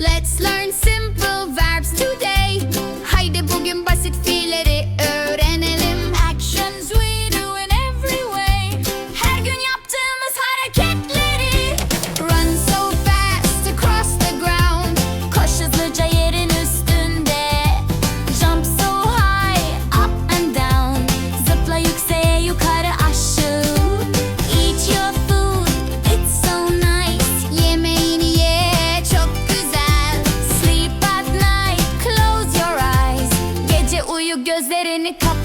Let's learn simple.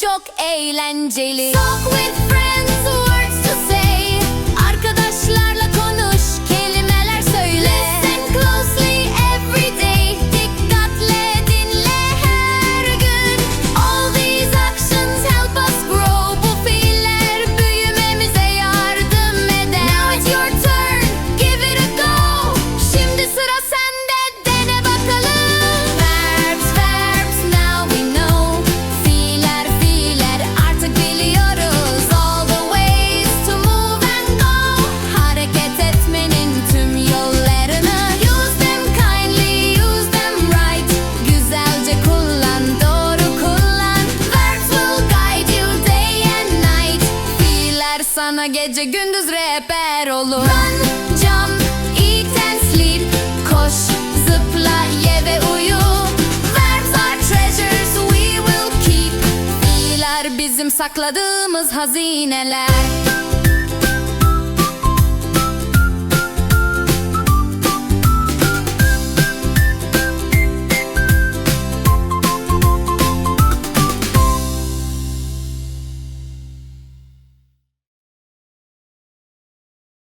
çok eğlenceli Talk with friends. gece gündüz rehber olur. Run, jump, eat and sleep Koş, zıpla, ye ve uyu. Verbs are treasures we will keep. Fiiller bizim sakladığımız hazineler.